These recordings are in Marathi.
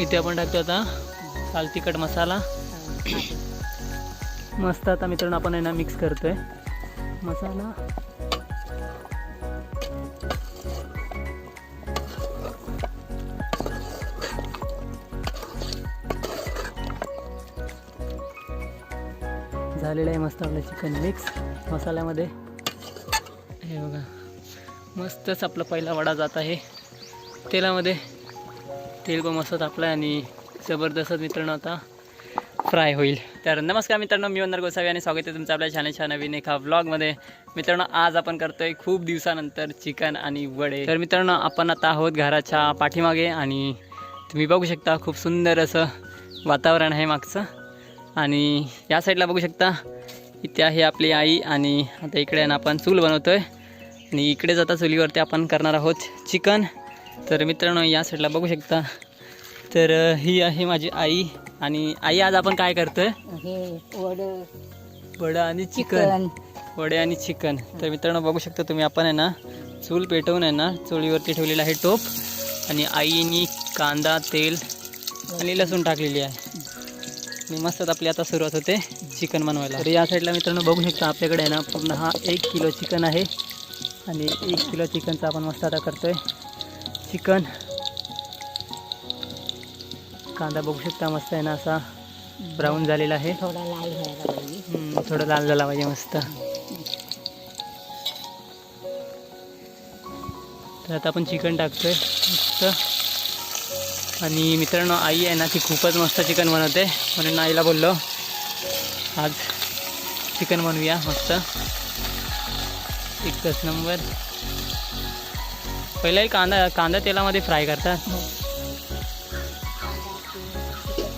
इथे आपण टाकतो आता साल तिखट मसाला. मस्त आता मित्रांनो आपण आहे ना मिक्स करतोय. मसाला. झालेलं आहे मस्त आपलं चिकन मिक्स मसाल्यामध्ये. हे बघा. मस्तच आपला पहिला वडा जात आहे. तेलामध्ये. तेल पण मस्त तापलं आहे आणि जबरदस्त मित्रांनो आता फ्राय होईल. तर नमस्कार मित्रांनो मी वंदर गोसावी आणि स्वागत आहे तुमचं आपल्या छानच्या नवीन एका व्लॉगमध्ये मित्रांनो आज आपण करतोय खूप दिवसानंतर चिकन आणि वडे. तर मित्रांनो आपण आता आहोत घराच्या पाठीमागे आणि तुम्ही बघू शकता खूप सुंदर असं वातावरण आहे मागचं. आणि या साईडला बघू शकता इथे आहे आपली आई आणि आता इकडे ना आपण चूल बनवतोय. आणि इकडेच आता चुलीवरती आपण करणार आहोत चिकन तर मित्रांनो या साईडला बघू शकता. तर ही आहे माझी आई आणि आई आज आपण काय करतोय? वड. आणि चिकन. वडे आणि चिकन. तर मित्रांनो बघू शकता तुम्ही आपण आहे ना चूल पेटवून आहे ना चुलीवरती ठेवलेला आहे टोप आणि आईनी कांदा तेल आणि लसूण टाकलेली आहे. आणि मस्तच आपली आता सुरुवात होते चिकन बनवायला. तर या साईडला मित्रांनो बघू शकता आपल्याकडे आहे ना पूर्ण हा एक किलो चिकन आहे. आणि एक किलो चिकनचा आपण मस्त आता करतोय. चिकन. कांदा बघू शकता मस्त आहे ना असा. ब्राऊन झालेला आहे. थोडा लाल व्हायला पाहिजे. थोडं लाल झाला पाहिजे मस्त. तर आता आपण चिकन टाकतोय मस्त. आणि मित्रांनो आई आहे ना ती खूपच मस्त चिकन बनवते. म्हणून आईला बोललो आज चिकन बनवूया मस्त. एकच नंबर. पहिलाही कांदा कांदा तेलामध्ये फ्राय करतात.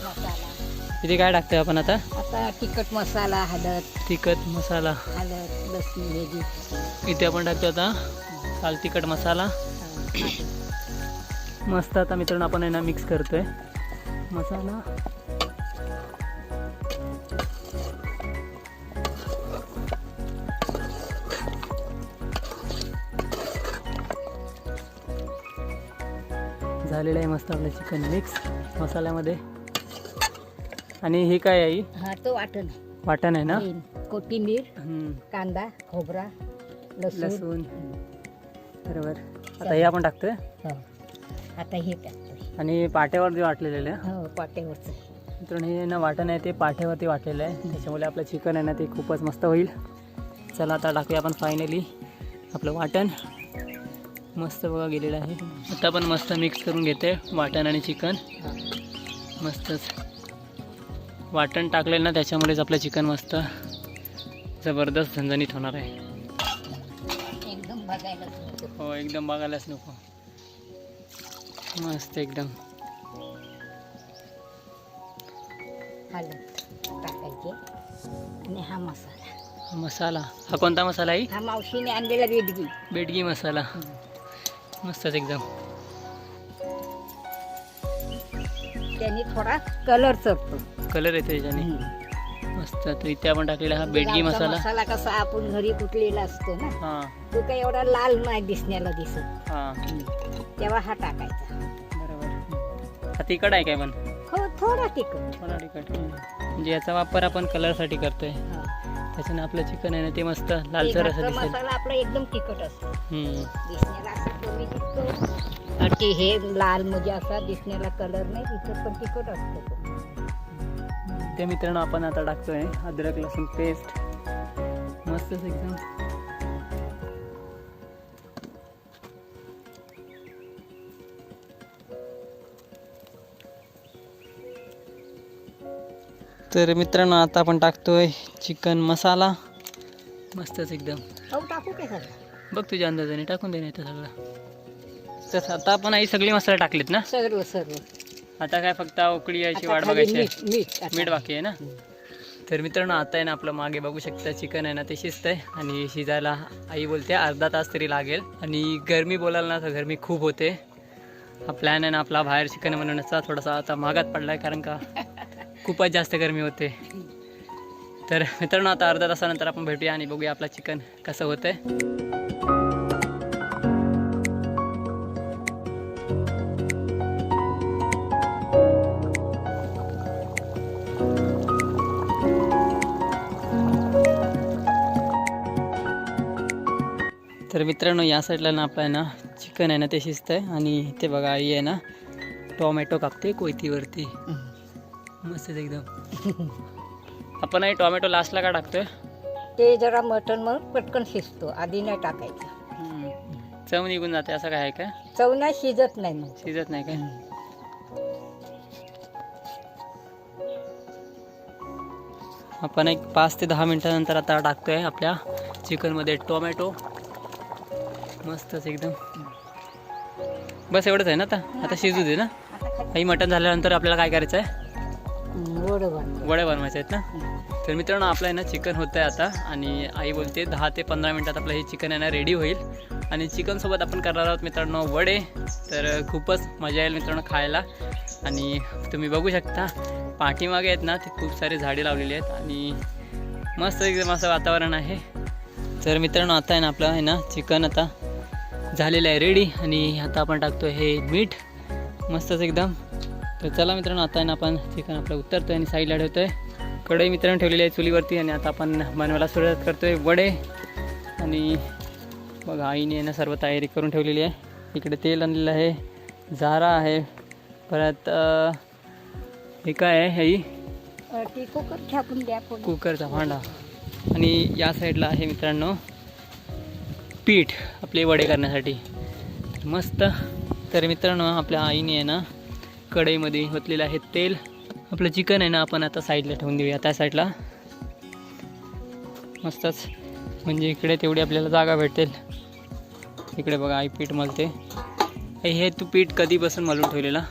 मसाला इथे काय टाकतोय आपण आता? आता तिखट मसाला हळद. तिखट मसाला. हळद लसणी मिरची इथे आपण टाकतो आता लाल तिखट मसाला. मस्त आता मित्रांनो आपण आहे ना मिक्स करतोय. मसाला. झालेलं आहे मस्त आपलं चिकन मिक्स मसाल्यामध्ये. आणि हे काय आहे आई? हा तो वाटण. वाटण आहे ना? कोथिंबीर हम्म, कांदा खोबरा लसूण. लसूण. बरोबर. आता हे आपण टाकतोय? हो. आता हे टाकतोय. आणि पाट्यावर जे वाटलेलं आहे? हो पाट्यावरचं. मित्रांनो हे ना वाटण आहे ते पाट्यावरती वाटलेलं आहे. त्याच्यामुळे आपलं चिकन आहे ना ते खूपच मस्त होईल. चला आता टाकूया आपण फायनली आपलं वाटण. मस्त बघा गेलेलं आहे. आता आपण मस्त मिक्स करून घेते वाटण आणि चिकन. मस्तच. वाटण टाकलेलं ना त्याच्यामुळेच आपलं चिकन मस्त जबरदस्त झणझणीत होणार आहे. एकदम बघायला. हो एकदम बघायलाच नको. मस्त एकदम. आणि हा मसाला. हा मसाला. हा कोणता मसाला आहे हा मावशीने आणलेला बेडगी मसाला. मस्तच एकदम. त्याने थोडा कलर चढतो. कलर येतो त्याच्याने. मस्त तर इथे आपण टाकलेला हा बेडगी गावचा मसाला. मसाला कसा आपण घरी कुटलेला असतो ना हां. तो काही एवढा लाल नाही दिसण्याला दिसत. हां. तेव्हा हा टाकायचा. बरोबर. हा तिखट आहे काय पण? हो थोडा तिखट. तिखट. म्हणजे याचा वापर आपण कलरसाठी करतोय. हा. त्याच्याने आपलं चिकन आहे ना ते मस्त लालसर असं दिसेल. मसाला आपला एकदम तिखट असतो. हम्म. दिसण्याला कमी दिसतो आणि ते हे लाल म्हणजे असा दिसण्याला कलर नाही दिसत पण तिखट असतो तो. मित्रांनो आपण आता टाकतोय अद्रक लसूण पेस्ट मस्तच एकदम. तर मित्रांनो आता आपण टाकतोय चिकन मसाला. मस्तच एकदम. टाकू काय बघ तुझ्या अंदाजाने टाकून दे नाही तर सगळं. तर आता आपण आई सगळे मसाले टाकलेत ना? सर्व सर्व आता काय फक्त उकळी यायची वाट बघायची. आहे. मीठ बाकी आहे ना. तर मित्रांनो आता आहे ना आपलं मागे बघू शकता चिकन आहे ना ते शिजतंय. आणि शिजायला आई बोलते अर्धा तास तरी लागेल. आणि गरमी बोलाल ना तर गरमी खूप होते. हा प्लॅन आहे ना आपला बाहेर चिकन बनवण्याचा. थोडासा आता महागात पडलाय कारण का खूपच जास्त गरमी होते. तर मित्रांनो आता अर्धा तासानंतर आपण भेटूया आणि बघूया आपला चिकन कसं होतंय. तर मित्रांनो या साईडला ना आपलं आहे ना चिकन आहे ना ते शिजत आहे आणि ते बघा आई आहे ना टोमॅटो कापते कोयतीवरती. मस्त एकदम. आपण आहे टोमॅटो लास्टला का टाकतोय? ते जरा मटण मग पटकन शिजतो आधी नाही टाकायचं. चव निघून जाते असं काय आहे का? चव नाही शिजत नाही मग. शिजत नाही काय? आपण एक पाच ते दहा मिनिटानंतर आता टाकतोय आपल्या चिकनमध्ये टोमॅटो. मस्तच एकदम. बस एवढंच आहे ना आता? आता शिजू दे ना. काही मटण झाल्यानंतर आपल्याला काय करायचं आहे? वड्या बनवायच्या आहेत ना? तर मित्रांनो आपलं आहे ना चिकन होतं आहे आता. आणि आई बोलते दहा ते पंधरा मिनटात आपलं हे चिकन आहे ना रेडी होईल. आणि चिकनसोबत आपण करणार आहोत मित्रांनो वडे. तर खूपच मजा येईल मित्रांनो खायला. आणि तुम्ही बघू शकता पाठीमागे आहेत ना ते खूप सारे झाडे लावलेली आहेत. आणि मस्त एकदम असं वातावरण आहे. तर मित्रांनो आता आहे ना आपलं आहे ना चिकन आता. झालेलं आहे. रेडी आणि आता आपण टाकतो हे मीठ. मस्तच एकदम. तर चला मित्रांनो आता आहे ना आपण चिकन आपलं उतरतोय आणि साईडला ठेवतोय. कढई मित्रांनो ठेवलेली आहे चुलीवरती आणि आता आपण बनवायला सुरुवात करतोय वडे. आणि बघा आईने आहे ना सर्व तयारी करून ठेवलेली आहे. इकडे तेल आणलेलं आहे झारा आहे परत हे काय आहे ही? कुकर. कुकरचा भांडा. आणि या साईडला आहे मित्रांनो पीठ आपले वडे करण्यासाठी. मस्त. तर मित्रांनो आपल्या आईने आहे ना कढईमध्ये ओतलेलं आहे तेल. आपलं चिकन आहे ना आपण आता साईडला ठेवून देऊया. त्या साईडला. मस्तच. म्हणजे इकडे तेवढी आपल्याला जागा भेटेल. इकडे बघा आई पीठ मलते हे हे तू पीठ कधीपासून मलून ठेवलेला?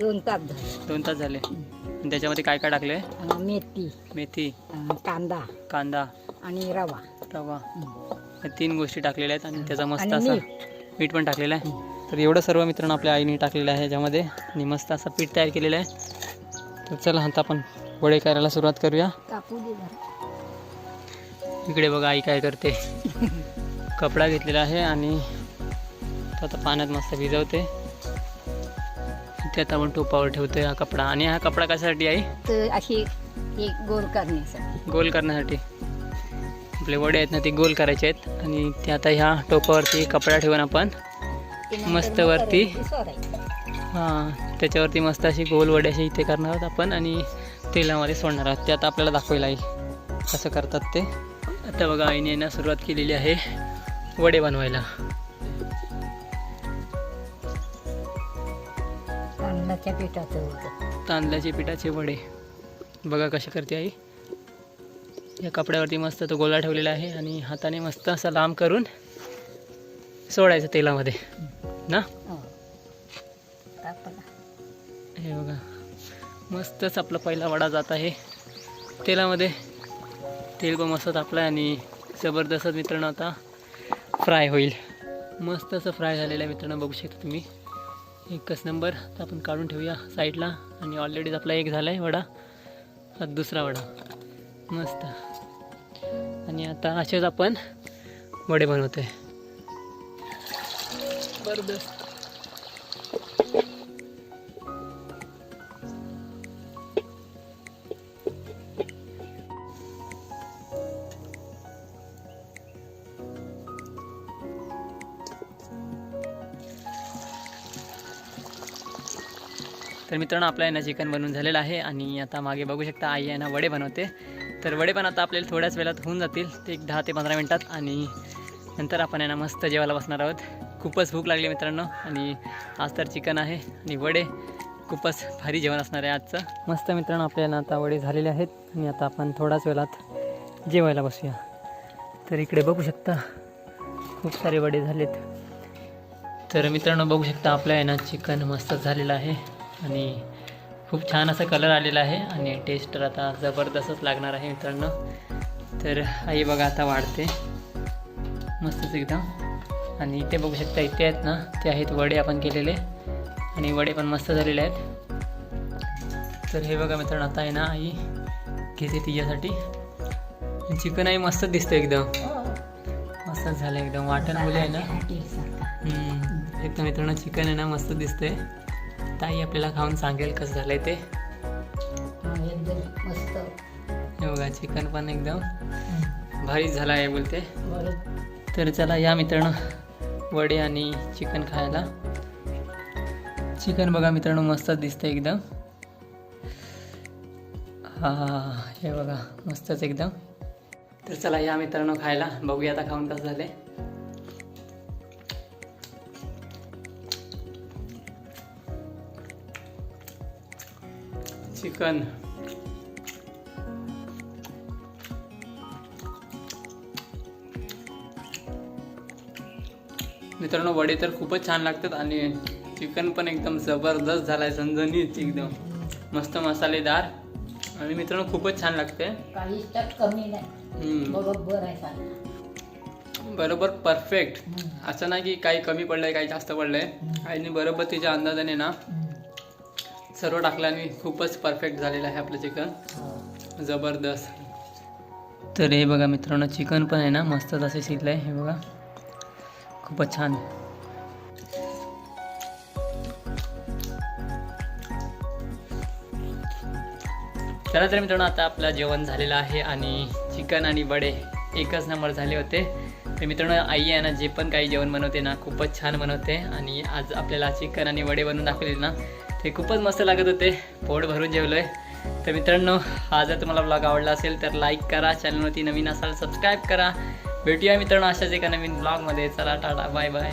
दोन तास दोन तास झाले. त्याच्यामध्ये काय काय टाकले मेथी. मेथी. कांदा. कांदा. आणि रवा. रवा. तीन गोष्टी टाकलेल्या आहेत आणि त्याचा मस्त असा मीठ पीठ पण टाकलेलं आहे. तर एवढं सर्व मित्रांनो आपल्या आईने टाकलेलं आहे याच्यामध्ये आणि मस्त असं पीठ तयार केलेलं आहे. तर चला आता आपण वडे करायला सुरुवात करूया. इकडे बघा आई काय करते. कपडा घेतलेला आहे आणि तो आता पाण्यात मस्त भिजवते. ते आता आपण टोपावर ठेवतोय हा कपडा. आणि हा कपडा कशासाठी आहे? तर अशी गोल करण्यासाठी. गोल करण्यासाठी. आपले वडे आहेत ना ते गोल करायचे आहेत. आणि ते आता ह्या टोपावरती कपडा ठेवून आपण मस्त वरती. हां त्याच्यावरती मस्त अशी गोल वडे अशी इथे करणार आहोत आपण आणि तेलामध्ये सोडणार आहोत. ते आता आपल्याला दाखवायला येईल. कसं करतात ते. आता बघा आईने ना सुरुवात केलेली आहे वडे बनवायला. तांदळाच्या पिठाचं होतं तांदळाचे पिठाचे वडे. बघा कसे करते आई. या कपड्यावरती मस्त तो गोला ठेवलेला आहे आणि हाताने मस्त असा लांब करून सोडायचं तेलामध्ये. ना? हो. हे बघा. मस्तच आपला पहिला वडा जात आहे. तेलामध्ये तेल पण मस्त तापलं आहे आणि जबरदस्त मित्रांनो आता फ्राय होईल. मस्त असं फ्राय झालेलं आहे मित्रांनो बघू शकता तुम्ही. एकच नंबर. तर आपण काढून ठेवूया साईडला आणि ऑलरेडीच आपला एक झाला आहे वडा. हा दुसरा वडा. मस्त. आणि आता असेच आपण वडे बनवतोय. जबरदस्त. तर मित्रांनो आपल्या यांना चिकन बनवून झालेलं आहे आणि आता मागे बघू शकता आई यांना वडे बनवते. तर वडे पण आता आपल्याला थोड्याच वेळात होऊन जातील. ते एक दहा ते पंधरा मिनटात आणि नंतर आपण यांना मस्त जेवायला बसणार आहोत. खूपच भूक लागली मित्रांनो आणि आज तर चिकन आहे आणि वडे खूपच भारी जेवण असणार आहे आजचं. मस्त मित्रांनो आपल्याला आता वडे झालेले आहेत आणि आता आपण थोड्याच वेळात जेवायला बसूया. तर इकडे बघू शकता खूप सारे वडे झालेत. तर मित्रांनो बघू शकता आपल्या यांना चिकन मस्त झालेलं आहे आणि खूप छान असा कलर आलेला आहे आणि टेस्ट तर आता जबरदस्तच लागणार आहे मित्रांनो. तर आई बघा आता वाढते. मस्तच एकदम. आणि इथे बघू शकता इथे आहेत ना ते आहेत वडे आपण केलेले. आणि वडे पण मस्त झालेले आहेत. तर हे बघा मित्रांनो आता आहे ना आई घेते तिच्यासाठी. चिकन आई मस्तच दिसतं एकदम. मस्तच झालं एकदम. वाटण मुले आहे ना. एकदम मित्रांनो चिकन आहे ना मस्त दिसतंय. ताई आपल्याला खाऊन सांगेल कसं झालंय ते. एकदम मस्त. हे बघा चिकन पण एकदम भारीच झालं आहे बोलते. तर चला या मित्रांनो वडे आणि चिकन खायला. चिकन बघा मित्रांनो मस्तच दिसतं एकदम. हा हे बघा मस्तच एकदम. तर चला या मित्रांनो खायला. बघूया आता खाऊन कसं झाले चिकन मित्रांनो वडे तर खूपच छान लागतात आणि चिकन पण एकदम जबरदस्त झालाय झणझणीत एकदम मस्त मसालेदार आणि मित्रांनो खूपच छान लागते कमी नाही. बरोबर आहे सारं. बरोबर परफेक्ट. असं नाही की काही कमी पडलंय काही जास्त पडलंय आईने बरोबर तिच्या अंदाजाने ना. सर्व टाकल्याने खूपच परफेक्ट झालेलं आहे आपलं चिकन जबरदस्त. तर हे बघा मित्रांनो चिकन पण आहे ना मस्त असं शिजलंय. हे बघा खूपच छान. चला तर मित्रांनो आता आपलं जेवण झालेलं आहे आणि चिकन आणि वडे एकच नंबर झाले होते. तर मित्रांनो आई आहे ना जे पण काही जेवण बनवते ना खूपच छान बनवते. आणि आज आपल्याला चिकन आणि वडे बनवून दाखवले ना ते खूपच मस्त लागत होते. पोट भरून जेवलो आहे तर मित्रांनो हा जर तुम्हाला ब्लॉग आवडला असेल तर लाईक करा. चॅनलवरती नवीन असाल सबस्क्राईब करा. भेटूया मित्रांनो अशाच एका नवीन ब्लॉगमध्ये चला टाटा. Bye bye